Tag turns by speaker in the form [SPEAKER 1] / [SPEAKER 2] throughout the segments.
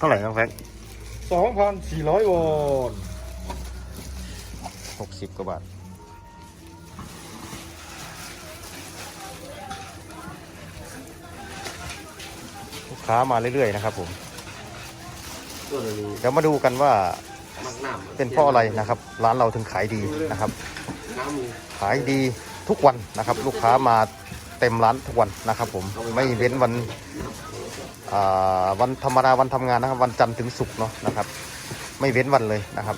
[SPEAKER 1] เท่าไหร่น้องแฟง
[SPEAKER 2] สองพันสี่ร้อยวอน
[SPEAKER 1] หกสิบกว่าบาท ลูกค้ามาเรื่อยๆนะครับผม
[SPEAKER 3] ตัวนี้
[SPEAKER 1] เดี๋ยวมาดูกันว่า
[SPEAKER 3] มักน้ำ
[SPEAKER 1] เป็นเพราะอะไรนะครับ ร้านเราถึงขายดีนะครับ
[SPEAKER 3] น้ำมี
[SPEAKER 1] ขายดีทุกวันนะครับ ลูกค้ามาเต็มร้านทุกวันนะครับ ผมไม่เว้นวันอ่า วันธรรมดาวันทำงานนะครับ วันจันทร์ถึงศุกร์เนาะนะครับ ไม่เว้นวันเลยนะครับ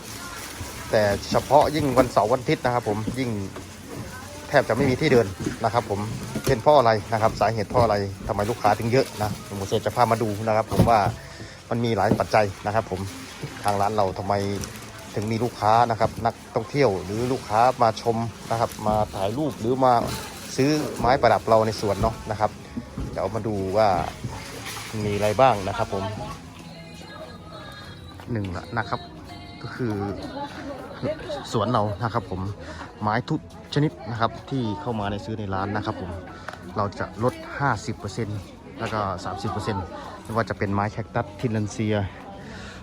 [SPEAKER 1] แต่เฉพาะยิ่งวันเสาร์วันอาทิตย์นะครับ ผมยิ่งแทบจะไม่มีที่เดินนะครับ ผมเป็นเพราะอะไรนะครับ สาเหตุเพราะอะไรทำไมลูกค้าถึงเยอะนะผมเซจะพามาดูนะครับ ผมว่ามันมีหลายปัจจัยนะครับ ผมทางร้านเราทำไมถึงมีลูกค้านะครับ นักท่องเที่ยวหรือลูกค้ามาชมนะครับ มาถ่ายรูปหรือมาซื้อไม้ประดับเราในสวนเนาะนะครับ เดี๋ยวมาดูว่า มีอะไรบ้างนะครับผมหนึ่งละนะครับ ก็คือสวนเรานะครับผมไม้ทุกชนิดนะครับที่เข้ามาในซื้อในร้านนะครับผมเราจะลด 50%แล้วก็ 30%ไม่ว่าจะเป็นไม้แคคตัสทินลันเซีย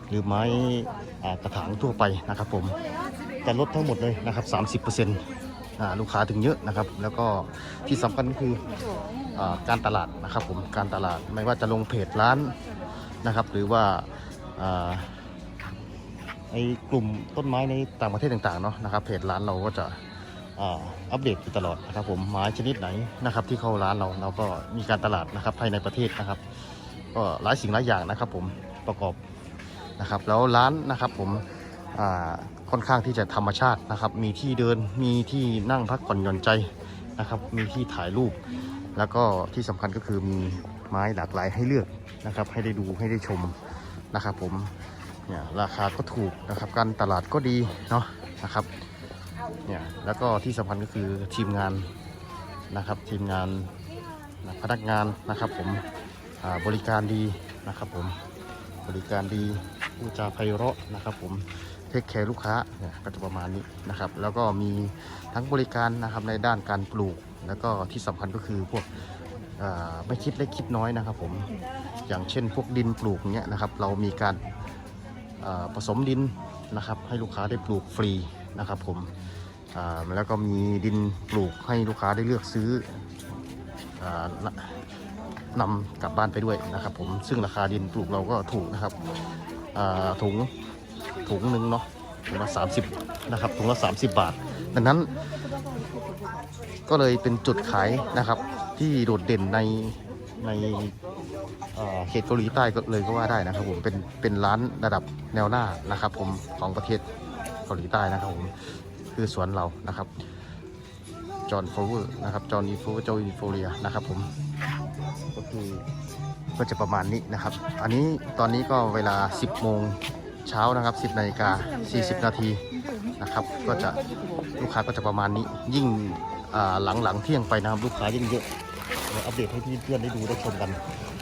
[SPEAKER 1] หรือไม้กระถางทั่วไปนะครับผมแต่ลดทั้งหมดเลยนะครับ 30% ลูกค้าถึงเยอะนะครับ แล้วก็ที่สำคัญก็คืออการตลาดนะครับผมการตลาดไม่ว่าจะลงเพจร้านนะครับ หรือว่าไอ้กลุ่มต้นไม้ในต่างประเทศต่างๆเนาะนะครับเพจร้านเราก็จะอัปเดตอยู่ตลอดนะครับ ผมไม้ชนิดไหนนะครับ ที่เข้าร้านเราเราก็มีการตลาดนะครับภายในประเทศนะครับ ก็หลายสิ่งหลายอย่างนะครับ ผมประกอบนะครับ แล้วร้านนะครับผม ค่อนข้างที่จะธรรมชาตินะครับ มีที่เดินมีที่นั่งพักผ่อนหย่อนใจนะครับ มีที่ถ่ายรูป แล้วก็ที่สำคัญก็คือมีไม้หลากหลายให้เลือกนะครับ ให้ได้ดูให้ได้ชมนะครับ ผมเนี่ยราคาก็ถูกนะครับการตลาดก็ดีเนาะนะครับเนี่ยแล้วก็ที่สำคัญก็คือทีมงานนะครับทีมงานพนักงานนะครับผมบริการดีนะครับผมบริการดีพูดจาไพเราะนะครับผม เทคแคร์ลูกค้าเนี่ยก็จะประมาณนี้นะครับ แล้วก็มีทั้งบริการนะครับในด้านการปลูก แล้วก็ที่สำคัญก็คือพวกเอ่อไม่คิดเล็กคิดน้อยนะครับผมอย่างเช่นพวกดินปลูกเนี้ยนะครับ เรามีการเอ่อผสมดินนะครับ ให้ลูกค้าได้ปลูกฟรีนะครับผมอ่าแล้วก็มีดินปลูกให้ลูกค้าได้เลือกซื้ออ่านำกลับบ้านไปด้วยนะครับผมซึ่งราคาดินปลูกเราก็ถูกนะครับอ่าถุง ถุงหนึ่งเนาะถุงละ30นะครับถุงละ30 บาท ดังนั้น ก็เลยเป็นจุดขายนะครับ ที่โดดเด่นในในเเขตเกาหลีใต้ก็เลยก็ว่าได้นะครับผมเป็นเป็นร้านระดับแนวหน้านะครับ ผมของประเทศเกาหลีใต้นะครับผมคือสวนเรานะครับจอห์นโฟเวอร์นะครับจอห์นอีโฟเจออีโฟเรียนะครับผมก็คือก็จะประมาณนี้นะครับ อันนี้ตอนนี้ก็เวลา 10 โมง เช้านะครับ 10นาฬิกา40 นาทีนะครับ ก็จะลูกค้าก็จะประมาณนี้ ยิ่งหลังหลังเที่ยงไปนะครับลูกค้ายิ่งเยอะเดี๋ยวอัปเดตให้เพื่อนๆได้ดูได้ชมกัน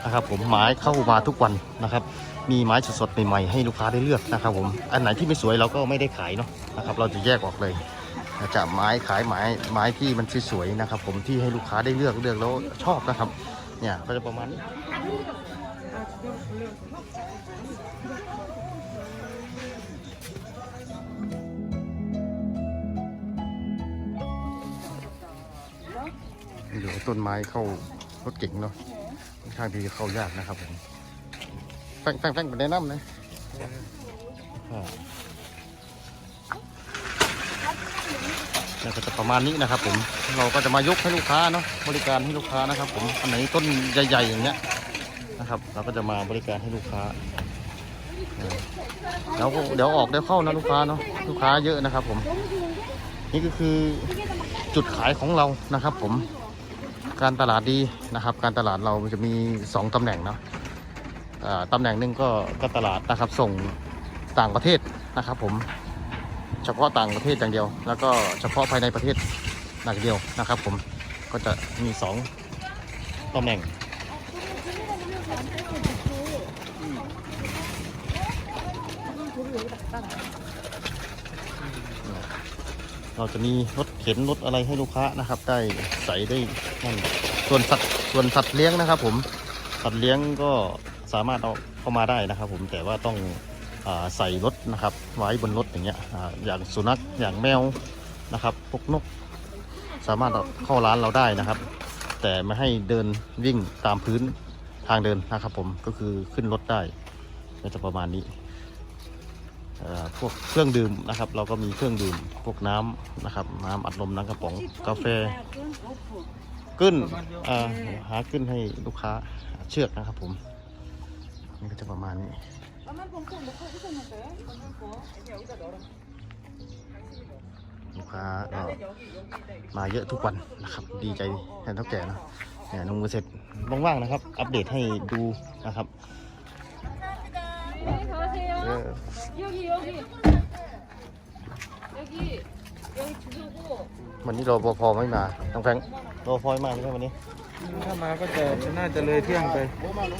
[SPEAKER 1] นะครับ ผมไม้เข้ามาทุกวันนะครับ มีไม้สดๆใหม่ๆให้ลูกค้าได้เลือกนะครับ ผมอันไหนที่ไม่สวยเราก็ไม่ได้ขายเนาะนะครับ เราจะแยกออกเลยจะไม้ขายไม้ไม้ที่มันสวยๆนะครับ ผมที่ให้ลูกค้าได้เลือกเลือกแล้วชอบนะครับ เนี่ยก็จะประมาณนี้ เดี๋ยวต้นไม้เข้ารถเก่งเนาะค่อนข้างที่จะเข้ายากนะครับผมแป้งแป้งแป้งไปแนะนำนะอ่าก็จะประมาณนี้นะครับ ผมเราก็จะมายกให้ลูกค้าเนาะบริการให้ลูกค้านะครับ ผมอันไหนต้นใหญ่ๆอย่างเงี้ยนะครับ เราก็จะมาบริการให้ลูกค้าเออเดี๋ยวเดี๋ยวออกเดี๋ยวเข้านะลูกค้าเนาะลูกค้าเยอะนะครับ ผม นี่ก็คือจุดขายของเรานะครับ ผม การตลาดดีนะครับ การตลาดเราจะมีสองตำแหน่งเนาะตำแหน่งหนึ่งก็ก็ตลาดนะครับส่งต่างประเทศนะครับผมเฉพาะต่างประเทศอย่างเดียว แล้วก็เฉพาะภายในประเทศอย่างเดียวนะครับผมก็จะมีสองตำแหน่ง เราจะมีรถเข็นรถอะไรให้ลูกค้านะครับ ได้ใส่ได้นั่นส่วนสัตว์ส่วนสัตว์เลี้ยงนะครับ ผมสัตว์เลี้ยงก็สามารถเอาเข้ามาได้นะครับ ผมแต่ว่าต้องอใส่รถนะครับ ไว้บนรถอย่างเงี้ยออย่างสุนัขอย่างแมวนะครับพวกนก สามารถเอาเข้าร้านเราได้นะครับ แต่ไม่ให้เดินวิ่งตามพื้นทางเดินนะครับ ผมก็คือขึ้นรถได้ก็จะประมาณนี้ พวกเครื่องดื่มนะครับ เราก็มีเครื่องดื่มพวกน้ำนะครับ น้ำอัดลมน้ำกระป๋องกาแฟขึ้นหาขึ้นให้ลูกค้าเชือกนะครับผมนี่ก็จะประมาณนี้ลูกค้าก็มาเยอะทุกวันนะครับ ดีใจแทนเท่าแก่เนอะเนี่ยนงมือเสร็จว่างๆนะครับ อัปเดตให้ดูนะครับ
[SPEAKER 4] 여기 여기 여기 여기 주소고
[SPEAKER 1] วันนี้รปภไม่มาต้องแฟงรปภไม่มาใช่ไหมวันนี้
[SPEAKER 2] ถ้ามาก็จะน่าจะเลยเที่ยงไป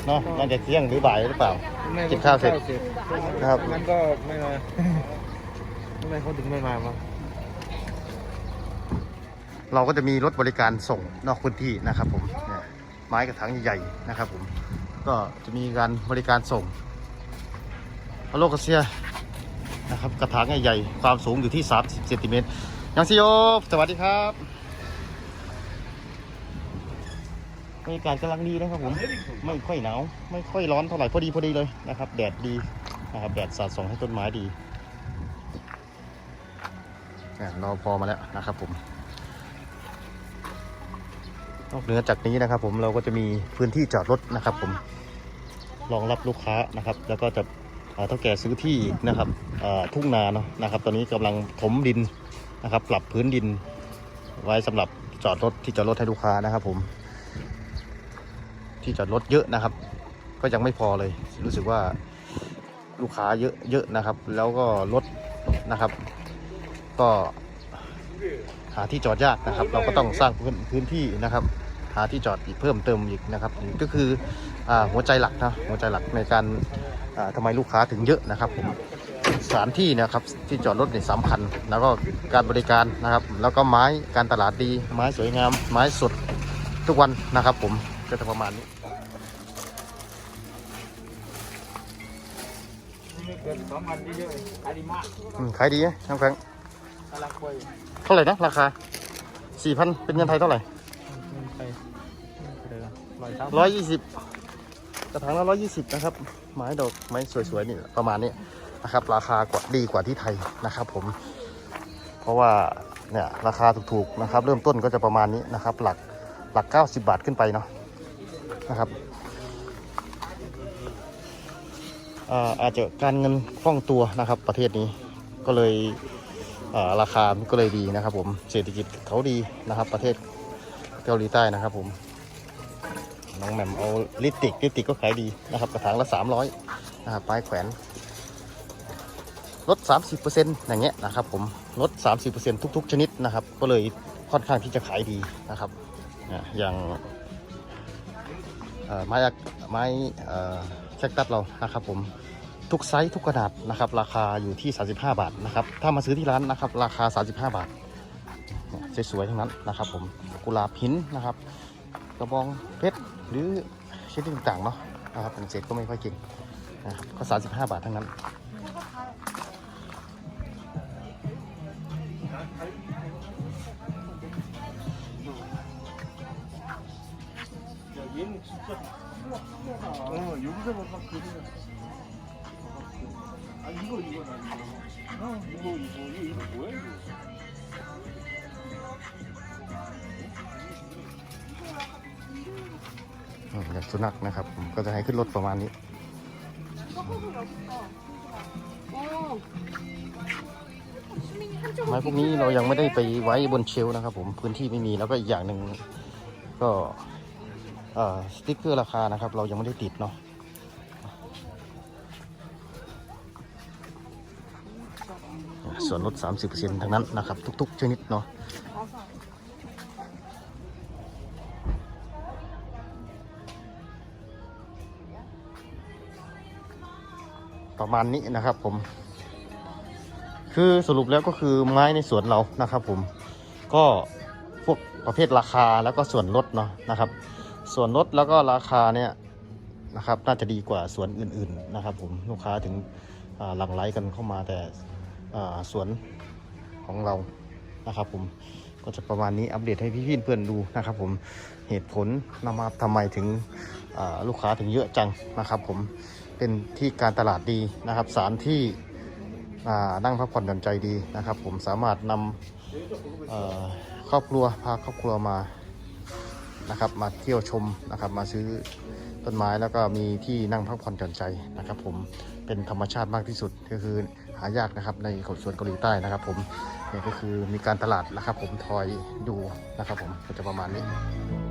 [SPEAKER 1] เนาะน่าจะเที่ยงหรือบ่ายหรือเปล่า
[SPEAKER 2] ไม่
[SPEAKER 1] กินข้าวเสร็จนะครับ
[SPEAKER 2] งั้นก็ไม่มา ทำไมเขาถึงไม่มาวะ
[SPEAKER 1] เราก็จะมีรถบริการส่งนอกพื้นที่นะครับผมเนี่ยไม้กระถางใหญ่ๆนะครับผม ก็จะมีการบริการส่ง ฮัลโหลกาเซียนะครับกระถางใหญ่ๆความสูงอยู่ที่ 30เซนติเมตรยังซิโยสวัสดีครับบรรยากาศกำลังดีนะครับผมไม่ค่อยหนาวไม่ค่อยร้อนเท่าไหร่พอดีพอดีเลยนะครับแดดดีนะครับแดดสาดส่องให้ต้นไม้ดีเราพอมาแล้วนะครับผมนอกเหนือจากนี้นะครับ ผมเราก็จะมีพื้นที่จอดรถนะครับ ผมรองรับลูกค้านะครับ แล้วก็จะ เท่าแก่ซื้อที่นะครับทุ่งนาเนาะนะครับ ตอนนี้กำลังถมดินนะครับ ปรับพื้นดินไว้สำหรับจอดรถที่จอดรถให้ลูกค้านะครับ ผม ที่จอดรถเยอะนะครับ ก็ยังไม่พอเลย รู้สึกว่าลูกค้าเยอะเยอะนะครับ แล้วก็รถนะครับ ก็หาที่จอดยากนะครับ เราก็ต้องสร้างพื้นพื้นที่นะครับาที่จอดอีกเพิ่มเติมอีกนะครับนี่ก็คืออาหัวใจหลักนะหัวใจหลักในการอ่าทำไมลูกค้าถึงเยอะนะครับผมสถานที่นะครับที่จอดรถเนี่ยสำคัญ แล้วก็การบริการนะครับ แล้วก็ไม้การตลาดดีไม้สวยงาม ไม้สดทุกวันนะครับ ผมก็จะประมาณนี้
[SPEAKER 2] เกินสองพันเยอะๆขายดีมาก
[SPEAKER 1] อืมขายดีนะน้องแฟรงค์
[SPEAKER 2] กำลังคุย
[SPEAKER 1] เท่าไหร่นะราคาสี่พันเป็นเงินไทยเท่าไหร่
[SPEAKER 2] ไปเลย ร้อย
[SPEAKER 1] ยี่สิบกระถางละร้อยยี่สิบนะครับ ไม้ดอกไม้สวยๆนี่ประมาณนี้นะครับ ราคากว่าดีกว่าที่ไทยนะครับ ผม เพราะว่าเนี่ยราคาถูกๆนะครับ เริ่มต้นก็จะประมาณนี้นะครับ หลักหลัก 90 บาทขึ้นไปเนาะนะครับอาอาจจะการเงินคล่องตัวนะครับประเทศนี้ก็เลยอ่าราคาก็เลยดีนะครับ ผมเศรษฐกิจเขาดีนะครับ ประเทศเกาหลีใต้นะครับผม น้องแหม่มเอาลิติกลิติกก็ขายดีนะครับกระถางละ 300นะครับป้ายแขวนลด 30%อย่างเงี้ยนะครับผมลด 30%ทุก ๆ ชนิดนะครับ ก็เลยค่อนข้างที่จะขายดีนะครับอย่างไม้ไม้แคคตัสเรานะครับผมทุกไซส์ทุกขนาดนะครับ ราคาอยู่ที่ 35 บาทนะครับถ้ามาซื้อที่ร้านนะครับ ราคา 35 บาทสวยๆทั้งนั้นนะครับ ผมกุหลาบหินนะครับ กระบองเพชร หรือชนิดต่างๆเนาะนะครับเป็นเศษก็ไม่ค่อยเก่งนะครับก็ 35 บาททั้งนั้น
[SPEAKER 2] 어, 여기서 뭔가 그리는. 아, 이거, 이거, 나 이거. 어, 이거, 이거, 이거, 이거 뭐야, 이거?
[SPEAKER 1] อืมอย่างสุนัขนะครับ ผมก็จะให้ขึ้นรถประมาณนี้.ไม้พวกนี้เรายังไม่ได้ไปไว้บนเชลนะครับ ผมพื้นที่ไม่มีแล้วก็อีกอย่างหนึ่งก็สติ๊กเกอร์ราคานะครับ เรายังไม่ได้ติดเนาะส่วนลด 30%ทั้งนั้นนะครับ ทุก ๆ ชนิดเนาะ ประมาณนี้นะครับผม คือสรุปแล้วก็คือไม้ในสวนเรานะครับ ผมก็พวกประเภทราคาแล้วก็ส่วนลดเนาะนะครับ ส่วนลดแล้วก็ราคาเนี่ยนะครับน่าจะดีกว่าสวนอื่นๆนะครับ ผมลูกค้าถึงอ่าหลั่งไหลกันเข้ามาแต่สวนของเรานะครับผมก็จะประมาณนี้อัปเดตให้พี่ๆเพื่อนดูนะครับ ผมเหตุผลนำมาทำไมถึงลูกค้าถึงเยอะจังนะครับ ผม เป็นที่การตลาดดีนะครับสถารที่นั่งพักผ่อนหย่อนใจดีนะครับ ผมสามารถนำครอบครัวพาครอบครัวมานะครับมาเที่ยวชมนะครับมาซื้อต้นไม้แล้วก็มีที่นั่งพักผ่อนหย่อนใจนะครับ ผมเป็นธรรมชาติมากที่สุดก็คือหายากนะครับในสวนเกาหลีใต้นะครับ ผมนี่ก็คือมีการตลาดนะครับ ผมทอยดูนะครับ ผมก็จะประมาณนี้